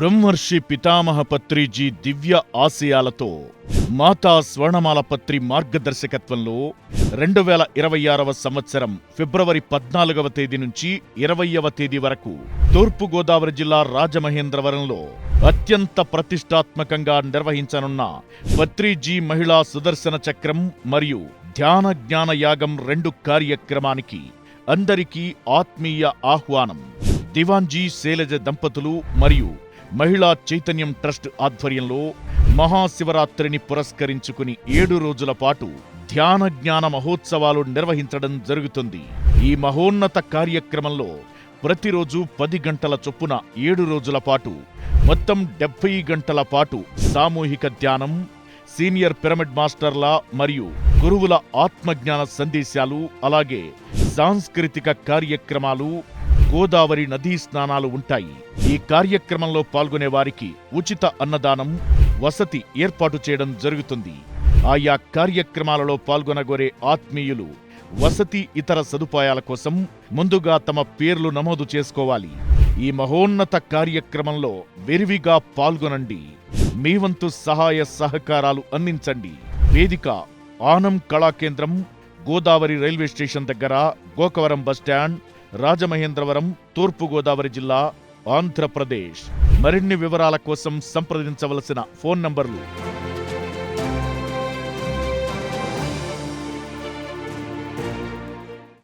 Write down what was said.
బ్రహ్మర్షి పితామహ పత్రిజీ దివ్య ఆశయాలతో మాతా స్వర్ణమాల పత్రి మార్గదర్శకత్వంలో రెండు వేల ఇరవై ఆరవ సంవత్సరం ఫిబ్రవరి పద్నాలుగవ తేదీ నుంచి ఇరవయవ తేదీ వరకు తూర్పుగోదావరి జిల్లా రాజమహేంద్రవరంలో అత్యంత ప్రతిష్టాత్మకంగా నిర్వహించనున్న పత్రిజీ మహిళా సుదర్శన చక్రం మరియు ధ్యాన జ్ఞాన యాగం రెండు కార్యక్రమానికి అందరికీ ఆత్మీయ ఆహ్వానం. దివాన్జీ శైలజ దంపతులు మరియు మహిళా చైతన్యం ట్రస్ట్ ఆధ్వర్యంలో మహాశివరాత్రిని పురస్కరించుకుని ఏడు రోజుల పాటు ధ్యాన జ్ఞాన మహోత్సవాలు నిర్వహించడం జరుగుతుంది. ఈ మహోన్నత కార్యక్రమంలో ప్రతిరోజు పది గంటల చొప్పున ఏడు రోజుల పాటు మొత్తం డెబ్బై గంటల పాటు సామూహిక ధ్యానం సీనియర్ పిరమిడ్ మాస్టర్ల మరియు గురువుల ఆత్మజ్ఞాన సందేశాలు అలాగే సాంస్కృతిక కార్యక్రమాలు గోదావరి నదీ స్నానాలు ఉంటాయి. ఈ కార్యక్రమంలో పాల్గొనే వారికి ఉచిత అన్నదానం వసతి ఏర్పాటు చేయడం జరుగుతుంది. ఆయా కార్యక్రమాలలో పాల్గొనగోరే ఆత్మీయులు వసతి ఇతర సదుపాయాల కోసం ముందుగా తమ పేర్లు నమోదు చేసుకోవాలి. ఈ మహోన్నత కార్యక్రమంలో విరివిగా పాల్గొనండి. మీ వంతు సహాయ సహకారాలు అందించండి. వేదిక ఆనం కళాకేంద్రం గోదావరి రైల్వే స్టేషన్ దగ్గర గోకవరం బస్టాండ్ రాజమహేంద్రవరం తూర్పుగోదావరి జిల్లా ఆంధ్రప్రదేశ్. మరిన్ని వివరాల కోసం సంప్రదించవలసిన ఫోన్ నంబర్లు